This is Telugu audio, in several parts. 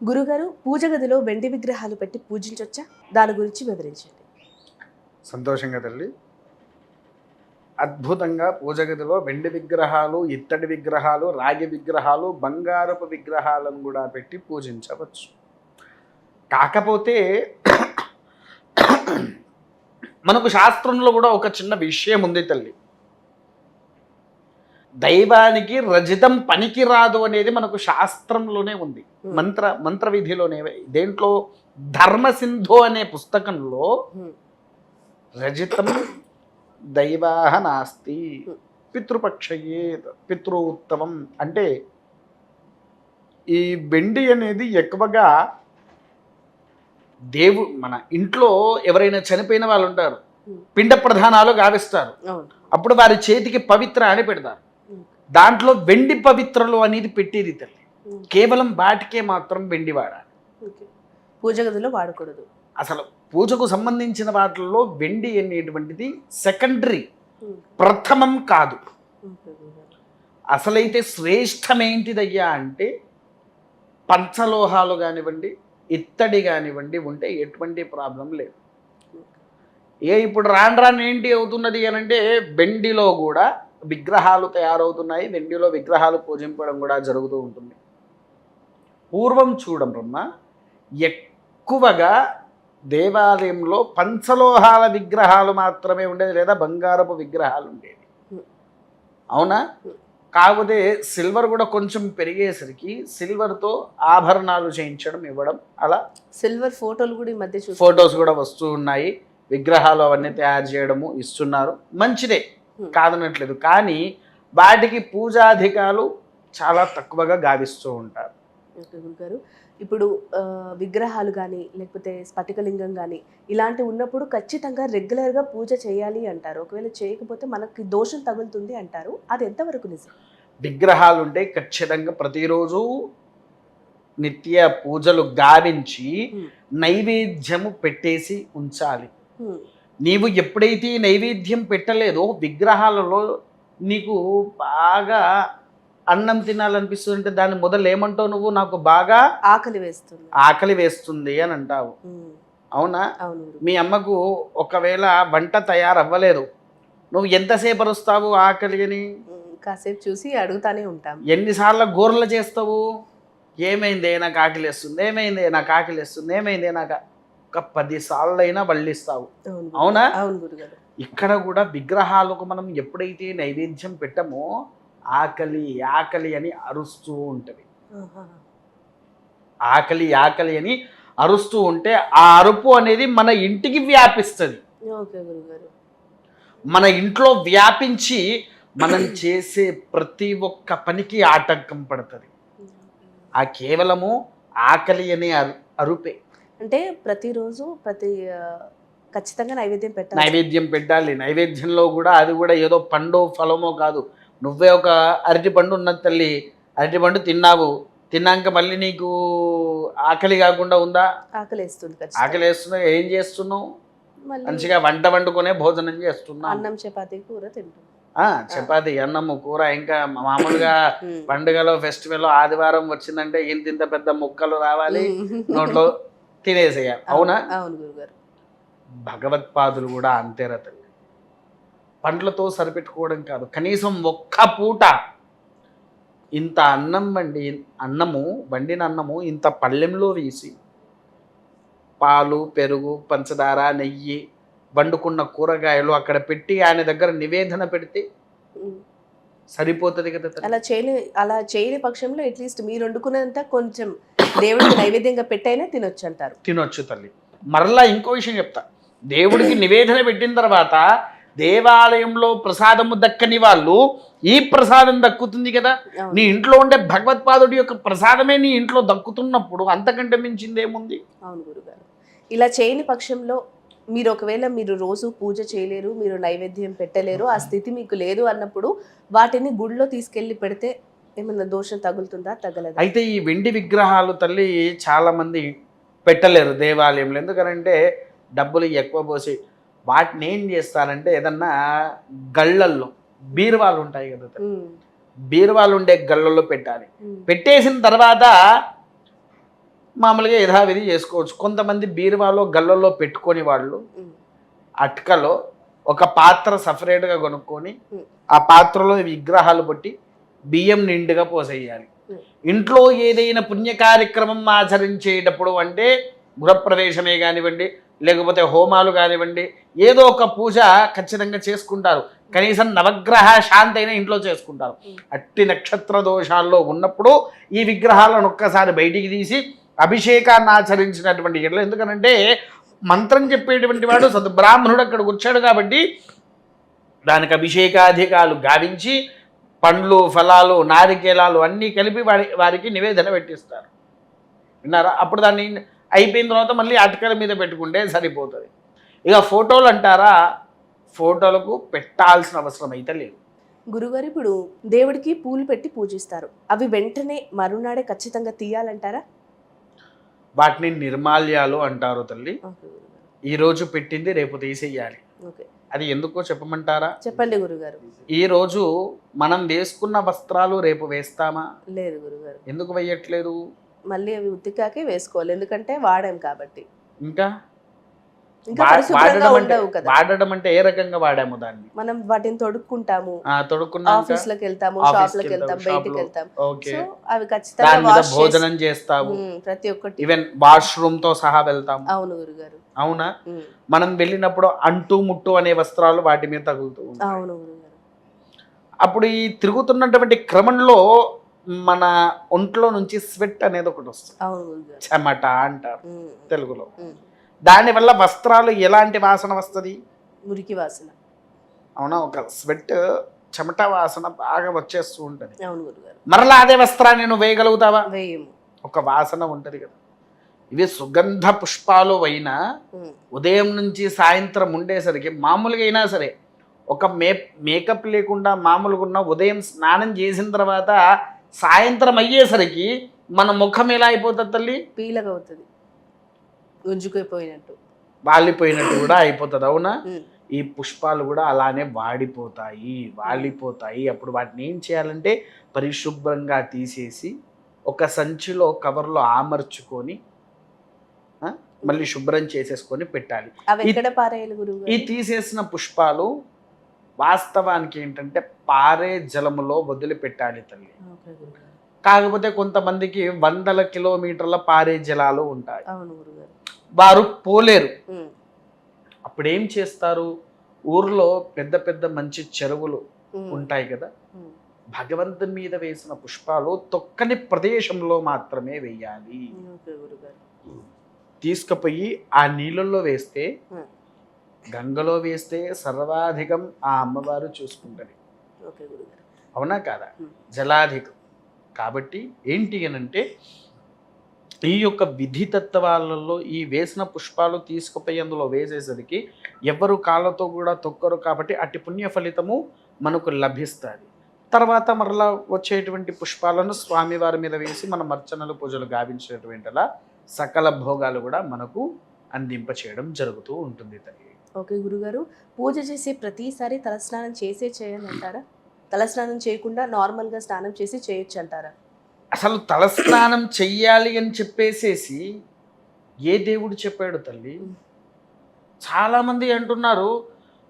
గురుగారు పూజ గదిలో వెండి విగ్రహాలు పెట్టి పూజించవచ్చా దాని గురించి వివరించండి. సంతోషంగా తల్లి. అద్భుతంగా పూజ గదిలో వెండి విగ్రహాలు ఇత్తడి విగ్రహాలు రాగి విగ్రహాలు బంగారపు విగ్రహాలను కూడా పెట్టి పూజించవచ్చు. కాకపోతే మనకు శాస్త్రంలో కూడా ఒక చిన్న విషయం ఉంది తల్లి. దైవానికి రజితం పనికి రాదు అనేది మనకు శాస్త్రంలోనే ఉంది మంత్ర మంత్ర విధిలోనే దేంట్లో ధర్మసింధు అనే పుస్తకంలో. రజితం దైవాహ నాస్తి పితృపక్షయే పితృత్తమం అంటే ఈ వెండి అనేది ఎక్కువగా దేవు మన ఇంట్లో ఎవరైనా చనిపోయిన వాళ్ళు ఉంటారు. పిండ ప్రధానాలు గావిస్తారు అప్పుడు వారి చేతికి పవిత్ర అని పెడతారు. దాంట్లో వెండి పవిత్రలు అనేది పెట్టేది తల్లి. కేవలం వాటికే మాత్రం వెండి వాడాలి. పూజ గదిలో వాడకూడదు అసలు పూజకు సంబంధించిన వాటిల్లో వెండి అనేటువంటిది సెకండరీ. ప్రథమం కాదు. అసలైతే శ్రేష్టమేంటిదయ్యా అంటే పంచలోహాలు కానివ్వండి ఇత్తడి కానివ్వండి ఉంటే ఎటువంటి ప్రాబ్లం లేదు ఏ ఇప్పుడు రాను రాను ఏంటి అవుతున్నది అని అంటే వెండిలో కూడా విగ్రహాలు తయారవుతున్నాయి. వెండిలో విగ్రహాలు పూజింపడం కూడా జరుగుతూ ఉంటుంది. పూర్వం చూడం బ్రహ్మ ఎక్కువగా దేవాలయంలో పంచలోహాల విగ్రహాలు మాత్రమే ఉండేది లేదా బంగారపు విగ్రహాలు ఉండేవి. అవునా? కాకపోతే సిల్వర్ కూడా కొంచెం పెరిగేసరికి సిల్వర్తో ఆభరణాలు చేయించడం ఇవ్వడం అలా సిల్వర్ ఫోటోలు కూడా ఈ మధ్య ఫొటోస్ కూడా వస్తూ ఉన్నాయి. విగ్రహాలు అవన్నీ తయారు చేయడము ఇస్తున్నారు. మంచిదే. కాదనట్లేదు. కానీ వాటికి పూజాధికాలు చాలా తక్కువగా గావిస్తూ ఉంటారు. గురుగారు. ఇప్పుడు విగ్రహాలు కానీ లేకపోతే స్ఫటికలింగం కానీ ఇలాంటివి ఉన్నప్పుడు ఖచ్చితంగా రెగ్యులర్గా పూజ చేయాలి అంటారు. ఒకవేళ చేయకపోతే మనకి దోషం తగులుతుంది అంటారు. అది ఎంతవరకు నిజం? విగ్రహాలు ఉంటే ఖచ్చితంగా ప్రతిరోజు నిత్య పూజలు గావించి. నైవేద్యము పెట్టేసి ఉంచాలి. నీవు ఎప్పుడైతే నైవేద్యం పెట్టలేదో విగ్రహాలలో నీకు బాగా అన్నం తినాలనిపిస్తుందంటే దాని మొదలు ఏమంటావు నువ్వు? నాకు బాగా ఆకలి వేస్తుంది. ఆకలి వేస్తుంది అని అంటావు. అవునా. మీ అమ్మకు ఒకవేళ వంట తయారవ్వలేదు నువ్వు ఎంతసేపు అరుస్తావు ఆకలి అని. కాసేపు చూసి అడుగుతానే ఉంటాం. ఎన్నిసార్లు గోర్లు చేస్తావు? ఏమైంది? నాకు ఆకలిస్తుంది ఏమైంది? నాకు ఆకలిస్తుంది ఏమైంది? నాకు ఆ-" ఒక పది సార్లు అయినా వల్లిస్తావు అవును? ఇక్కడ కూడా విగ్రహాలకు మనం ఎప్పుడైతే నైవేద్యం పెట్టామో ఆకలి ఆకలి అని అరుస్తూ ఉంటది. ఆకలి ఆకలి అని అరుస్తూ ఉంటే ఆ అరుపు అనేది మన ఇంటికి వ్యాపిస్తుంది. మన ఇంట్లో వ్యాపించి మనం చేసే ప్రతి ఒక్క పనికి ఆటంకం పడుతుంది. ఆ కేవలము ఆకలి అనే అరు అరుపే. అంటే ప్రతిరోజు ప్రతి ఖచ్చితంగా నైవేద్యం పెట్టాలి నైవేద్యం పెట్టాలి. నైవేద్యంలో కూడా అది కూడా ఏదో పండు ఫలమో కాదు. నువ్వే ఒక అరటి పండు ఉన్నది తల్లి అరటి పండు తిన్నావు. తిన్నాక మళ్ళీ నీకు ఆకలి కాకుండా ఉందా? ఆకలి వేస్తుంది ఆకలి వేస్తున్నావు ఏం చేస్తున్నావు? మంచిగా వంట వండుకునే భోజనం చేస్తున్నావు. అన్నం చపాతీ కూర తింటాం ఆ, చపాతి అన్నము కూర ఇంకా మామూలుగా. పండుగలో ఫెస్టివల్ ఆదివారం వచ్చిందంటే ఇంత ఇంత పెద్ద ముక్కలు రావాలి. నోట్లో తినేసేయాలి అవునా. అవును? గురుగారు. భగవత్పాదులు కూడా అంతే రతలు పండ్లతో సరిపెట్టుకోవడం కాదు. కనీసం ఒక్క పూట ఇంత అన్నం వండి అన్నము వండిన అన్నము ఇంత పళ్ళెంలో వేసి పాలు పెరుగు పంచదార నెయ్యి వండుకున్న కూరగాయలు అక్కడ పెట్టి ఆయన దగ్గర నివేదన పెడితే. సరిపోతుంది కదా తల్లి. అలా చేయని అలా చేయని పక్షంలో అట్లీస్ట్ మీరు వండుకున్నంత కొంచెం దేవుడికి నైవేద్యంగా పెట్టైనా తినొచ్చు అంటారు. తినొచ్చు తల్లి. మరలా ఇంకో విషయం చెప్తా. దేవుడికి నివేదన పెట్టిన తర్వాత దేవాలయంలో ప్రసాదము దక్కని వాళ్ళు ఈ ప్రసాదం దక్కుతుంది కదా. నీ ఇంట్లో ఉండే భగవత్పాదుడి యొక్క ప్రసాదమే నీ ఇంట్లో దక్కుతున్నప్పుడు అంతకంటే మించింది ఏముంది? అవును గురుగారు. ఇలా చేయని పక్షంలో మీరు ఒకవేళ మీరు రోజు పూజ చేయలేరు మీరు నైవేద్యం పెట్టలేరు ఆ స్థితి మీకు లేదు అన్నప్పుడు వాటిని గుడిలో తీసుకెళ్ళి పెడితే ఏమన్నా దోషం తగులుతుందా? తగలదా? అయితే ఈ వెండి విగ్రహాలు తల్లి చాలా మంది పెట్టలేరు దేవాలయంలో. ఎందుకనంటే డబ్బులు ఎక్కువ పోసి వాటిని ఏం చేస్తారంటే ఏదన్నా గళ్ళల్లో బీరువాలు ఉంటాయి కదా బీరువాలు ఉండే గళ్ళల్లో పెట్టాలి. పెట్టేసిన తర్వాత మామూలుగా యథావిధి చేసుకోవచ్చు. కొంతమంది బీరువాలో గల్లలో పెట్టుకొని వాళ్ళు అట్కలో ఒక పాత్ర సపరేట్గా కొనుక్కొని. ఆ పాత్రలో విగ్రహాలు పెట్టి బియ్యం నిండుగా పోసేయాలి. ఇంట్లో ఏదైనా పుణ్య కార్యక్రమం ఆచరించేటప్పుడు అంటే గృహప్రవేశమే కానివ్వండి లేకపోతే హోమాలు కానివ్వండి ఏదో ఒక పూజ ఖచ్చితంగా చేసుకుంటారు కనీసం నవగ్రహ శాంతి అయినా ఇంట్లో చేసుకుంటారు. అట్టి నక్షత్ర దోషాల్లో ఉన్నప్పుడు ఈ విగ్రహాలను ఒక్కసారి బయటికి తీసి అభిషేకాన్ని ఆచరించినటువంటి ఇళ్ళు ఎందుకనంటే మంత్రం చెప్పేటువంటి వాడు సద్ బ్రాహ్మణుడు అక్కడ వచ్చాడు కాబట్టి దానికి అభిషేకాధికాలు గావించి పండ్లు ఫలాలు నారికేలాలు అన్నీ కలిపి వారి వారికి నివేదన పెట్టిస్తారు. విన్నారా? అప్పుడు దాన్ని అయిపోయిన తర్వాత మళ్ళీ అటకల మీద పెట్టుకుంటే సరిపోతుంది. ఇక ఫోటోలు అంటారా? ఫోటోలకు పెట్టాల్సిన అవసరం అయితే లేదు. గురుగారు ఇప్పుడు దేవుడికి పూలు పెట్టి పూజిస్తారు. అవి వెంటనే మరునాడే ఖచ్చితంగా తీయాలంటారా? వాటిని నిర్మాల్యాలు అంటారు తల్లి. ఓకే గురుగారు ఈ రోజు పెట్టింది రేపు తీసేయాలి. ఓకే. అది ఎందుకో చెప్పమంటారా? చెప్పండి గురుగారు. ఈ రోజు మనం వేసుకున్న వస్త్రాలు రేపు వేస్తామా? లేదు గురుగారు. ఎందుకు వేయట్లేదు? మళ్ళీ అవి ఉతికాకే వేసుకోవాలి. ఎందుకంటే వాడాం కాబట్టి. ఇంకా? వాడడం అంటే ఏ రకంగా వాడాము దాన్ని? మనం వాటిని తొడుక్కుంటాము. ఆఫీస్లకు వెళ్తాము షాప్లకు వెళ్తాం, బయటికి. వెళ్తాం సో అవి ఖచ్చితంగా భోజనం చేస్తాము. ప్రతి ఒక్కటి. ఈవెన్ వాష్రూమ్తో సహా వెళ్తాము. అవును గురుగారు. అవునా? మనం వెళ్ళినప్పుడు అంటు ముట్టు అనే వస్త్రాలు వాటి మీద తగులుతూ అవును అప్పుడు ఈ తిరుగుతున్నటువంటి క్రమంలో మన ఒంట్లో నుంచి స్వెట్ అనేది ఒకటి వస్తుంది. చెమట అంటారు తెలుగులో. దానివల్ల వస్త్రాలు ఎలాంటి వాసన వస్తుంది? మురికి వాసన. అవునా? ఒక స్వెట్ చెమట వాసన బాగా వచ్చేస్తూ ఉంటుంది. మరలా అదే వస్త్రాన్ని నువ్వు వేయగలుగుతావా? వేయము. ఒక వాసన ఉంటుంది కదా. ఇవి సుగంధ పుష్పాలు అయినా ఉదయం నుంచి సాయంత్రం ఉండేసరికి మామూలుగా అయినా సరే ఒక మే మేకప్ లేకుండా మామూలుగా ఉన్న ఉదయం స్నానం చేసిన తర్వాత సాయంత్రం అయ్యేసరికి మన ముఖం ఎలా అయిపోతుంది తల్లి? పీలగా అవుతుంది గుంజుకుపోయినట్టు. వాలిపోయినట్టు కూడా అయిపోతుంది అవునా? ఈ పుష్పాలు కూడా అలానే వాడిపోతాయి వాలిపోతాయి. అప్పుడు వాటిని ఏం చేయాలంటే పరిశుభ్రంగా తీసేసి ఒక సంచిలో కవర్లో ఆమర్చుకొని మళ్ళీ శుభ్రం చేసేసుకొని పెట్టాలి. ఈ- తీసేసిన పుష్పాలు వాస్తవానికి ఏంటంటే పారే జలములో వదిలిపెట్టాలి తల్లి. కాకపోతే కొంతమందికి వందల కిలోమీటర్ల పారే జలాలు ఉంటాయి. వారు పోలేరు. అప్పుడు ఏం చేస్తారు? ఊర్లో పెద్ద పెద్ద మంచి చెరువులు ఉంటాయి కదా. భగవంతుని మీద వేసిన పుష్పాలు తొక్కని ప్రదేశంలో మాత్రమే వేయాలి. తీసుకుపోయి ఆ నీళ్ళల్లో వేస్తే. గంగలో వేస్తే సర్వాధికం ఆ అమ్మవారు చూసుకుంటది గురుగారు. అవునా కాదా. జలాధికం. కాబట్టి ఏంటి అనంటే ఈ యొక్క విధి తత్వాలలో ఈ వేసిన పుష్పాలు తీసుకుపోయి అందులో వేసేసరికి ఎవరు కాళ్ళతో కూడా తొక్కరు కాబట్టి అట్టి పుణ్య ఫలితము మనకు లభిస్తుంది. తర్వాత మరలా వచ్చేటువంటి పుష్పాలను స్వామివారి మీద వేసి మనం అర్చనలు పూజలు గావించేటువంటిలా సకల భోగాలు కూడా మనకు అందింప చేయడం జరుగుతూ ఉంటుంది తల్లి. ఓకే గురుగారు పూజ చేసే ప్రతిసారి తలస్నానం చేసే చేయాలంటారా తలస్నానం చేయకుండా నార్మల్గా స్నానం చేసి చేయొచ్చు అంటారా? అసలు తలస్నానం చెయ్యాలి అని చెప్పేసేసి ఏ దేవుడు చెప్పాడు తల్లి చాలామంది అంటున్నారు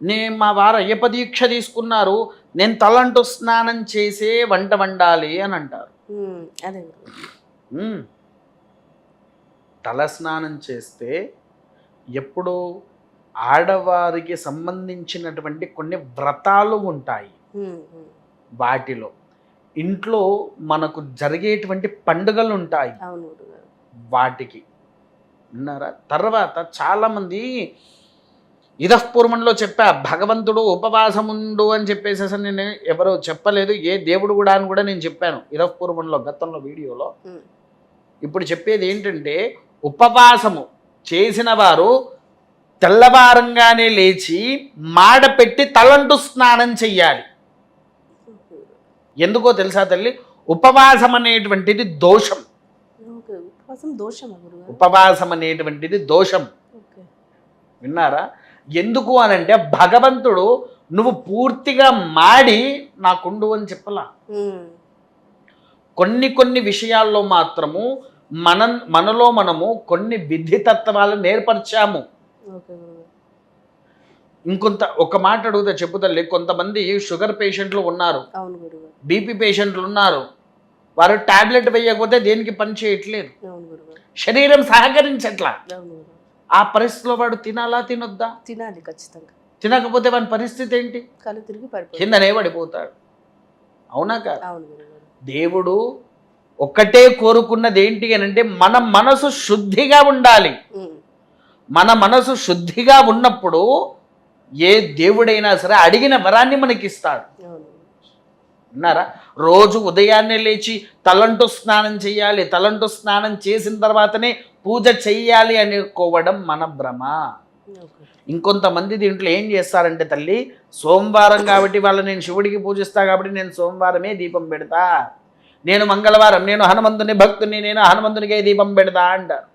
నేను మా వారు అయ్యప్ప దీక్ష తీసుకున్నారు నేను తలంటూ స్నానం చేసే వంట వండాలి అని అంటారు మ్మ్. తలస్నానం చేస్తే ఎప్పుడు ఆడవారికి సంబంధించినటువంటి కొన్ని వ్రతాలు ఉంటాయి. వాటిలో ఇంట్లో మనకు జరిగేటువంటి పండుగలు ఉంటాయి వాటికి. విన్నారా? తర్వాత చాలామంది ఇదపూర్వంలో చెప్పా భగవంతుడు ఉపవాసముండు అని చెప్పేసి నేను ఎవరు చెప్పలేదు ఏ దేవుడు కూడా అని కూడా నేను చెప్పాను ఇదపూర్వంలో గతంలో వీడియోలో. ఇప్పుడు చెప్పేది ఏంటంటే ఉపవాసము చేసిన వారు తెల్లవారంగానే లేచి మాడ పెట్టి తలంటు స్నానం చెయ్యాలి. ఎందుకో తెలుసా తల్లి? ఉపవాసం అనేటువంటిది దోషం. ఉపవాసం అనేటువంటిది దోషం. ఓకే. విన్నారా? ఎందుకు అనంటే భగవంతుడు నువ్వు పూర్తిగా మాడి నాకుండు అని చెప్పలా. కొన్ని కొన్ని విషయాల్లో మాత్రము మన మనలో మనము కొన్ని విధి తత్వాలను నేర్పరిచాము ఇంకొంత ఒక మాట అడుగుతా చెప్పు తల్లి. కొంతమంది షుగర్ పేషెంట్లు ఉన్నారు. బీపీ పేషెంట్లు ఉన్నారు. వారు టాబ్లెట్ వేయకపోతే దేనికి పని చేయట్లేదు. శరీరం సహకరించట్లా. ఆ పరిస్థితిలో వాడు తినాలా తినొద్దా? తినాలి ఖచ్చితంగా. తినకపోతే వాని పరిస్థితి ఏంటి? కళ్ళు తిరిగి పడిపోతుంది కిందనే పడిపోతాడు. అవునా కాదు? దేవుడు ఒక్కటే కోరుకున్నది ఏంటి అని అంటే మన మనసు శుద్ధిగా ఉండాలి. మన మనసు శుద్ధిగా ఉన్నప్పుడు ఏ దేవుడైనా సరే అడిగిన వరాన్ని మనకి ఇస్తాడు అవును. విన్నారా? రోజు ఉదయాన్నే లేచి తలంటు స్నానం చేయాలి తలంటు స్నానం చేసిన తర్వాతనే పూజ చెయ్యాలి అనుకోవడం మన భ్రమ. ఇంకొంతమంది దీంట్లో ఏం చేస్తారంటే తల్లి సోమవారం కాబట్టి వాళ్ళ నేను శివుడికి పూజిస్తా కాబట్టి నేను సోమవారమే దీపం పెడతా. నేను మంగళవారం నేను హనుమంతుని భక్తుని నేను హనుమంతునికే దీపం పెడతా అంటారు.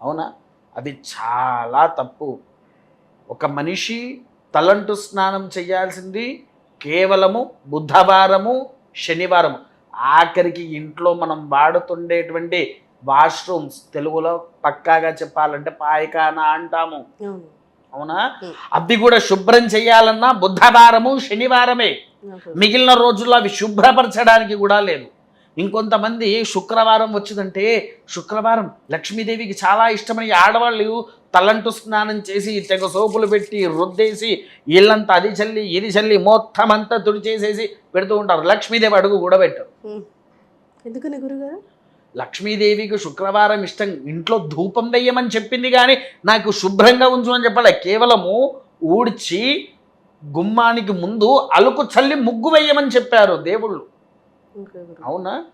అవునా? అది చాలా తప్పు. ఒక మనిషి తలంటు స్నానం చేయాల్సింది కేవలము బుధవారము శనివారము. ఆఖరికి ఇంట్లో మనం వాడుతుండేటువంటి వాష్రూమ్స్ తెలుగులో పక్కాగా చెప్పాలంటే పాయకాన అంటాము. అవును. అవి కూడా శుభ్రం చేయాలన్నా బుధవారము శనివారమే. మిగిలిన రోజుల్లో అవి శుభ్రపరచడానికి కూడా లేదు. ఇంకొంతమంది శుక్రవారం వచ్చిందంటే శుక్రవారం లక్ష్మీదేవికి చాలా ఇష్టమని ఆడవాళ్ళు తలంటు స్నానం చేసి తెగ సోపులు పెట్టి రుద్దేసి ఇల్లంతా అది చల్లి ఇది చల్లి మొత్తం అంతా తుడిచేసేసి పెడుతూ ఉంటారు. లక్ష్మీదేవి అడుగు కూడా పెట్టరు. ఎందుకని గురుగారు? లక్ష్మీదేవికి శుక్రవారం ఇష్టం. ఇంట్లో ధూపం వేయమని చెప్పింది కానీ నాకు శుభ్రంగా ఉంచు అని చెప్పలే. కేవలము ఊడ్చి గుమ్మానికి ముందు అలుకు చల్లి ముగ్గు వేయమని చెప్పారు దేవుళ్ళు. అవునా?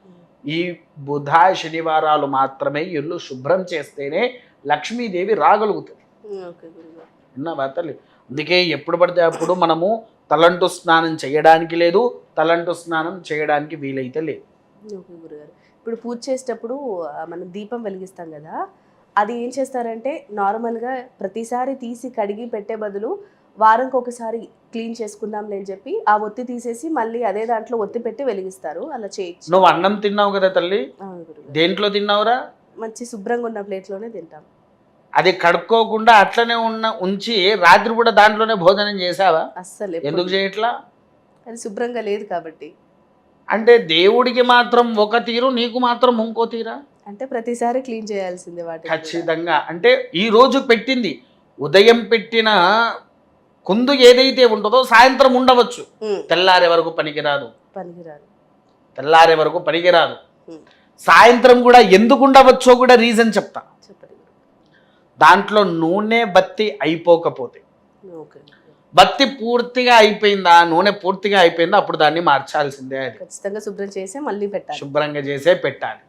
ఈ బుధ శనివారాలు మాత్రమే ఇల్లు శుభ్రం చేస్తేనే లక్ష్మీదేవి రాగలుగుతుంది. విన్నావా తల్లి అందుకే ఎప్పుడు పడితే అప్పుడు మనము తలంటు స్నానం చేయడానికి లేదు తలంటు స్నానం చేయడానికి వీలైతే లేదు. ఓకే గురుగారు. ఇప్పుడు పూజ చేసేటప్పుడు మనం దీపం వెలిగిస్తాం కదా అది ఏం చేస్తారంటే నార్మల్గా ప్రతిసారి తీసి కడిగి పెట్టే బదులు వారంకి ఒకసారి క్లీన్ చేసుకుందాంలే అని చెప్పి ఆ ఒత్తి తీసేసి మళ్ళీ అదే దాంట్లో ఒత్తి పెట్టి వెలిగిస్తారు. అలా చేయొచ్చు. నువ్వు అన్నం తిన్నావు కదా తల్లి దేంట్లో తిన్నావురా? మంచి శుభ్రంగా ఉన్న ప్లేట్లోనే తింటాం. అది కడుక్కోకుండా అట్లనే ఉన్న ఉంచి రాత్రి కూడా దాంట్లోనే భోజనం చేసావా అస్సలు ఎందుకు చేయట్లా? అది శుభ్రంగా లేదు కాబట్టి. అంటే దేవుడికి మాత్రం ఒక తీరు నీకు మాత్రం ఇంకో తీరా? అంటే ప్రతిసారి క్లీన్ చేయాల్సిందే వాటి ఖచ్చితంగా. అంటే ఈ రోజు పెట్టింది ఉదయం పెట్టిన కుందు ఏదైతే ఉంటుందో సాయంత్రం ఉండవచ్చు. తెల్లారే వరకు పనికిరాదు. పనికిరాదు. తెల్లారే వరకు పనికిరాదు. సాయంత్రం కూడా ఎందుకు ఉండవచ్చో కూడా రీజన్ చెప్తా. దాంట్లో నూనె బత్తి అయిపోకపోతే. ఓకే. బత్తి పూర్తిగా అయిపోయిందా నూనె పూర్తిగా అయిపోయిందా అప్పుడు దాన్ని మార్చాల్సిందే అది. ఖచ్చితంగా శుభ్రం చేసి మళ్ళీ పెట్టాలి. శుభ్రంగా చేసే పెట్టాలి.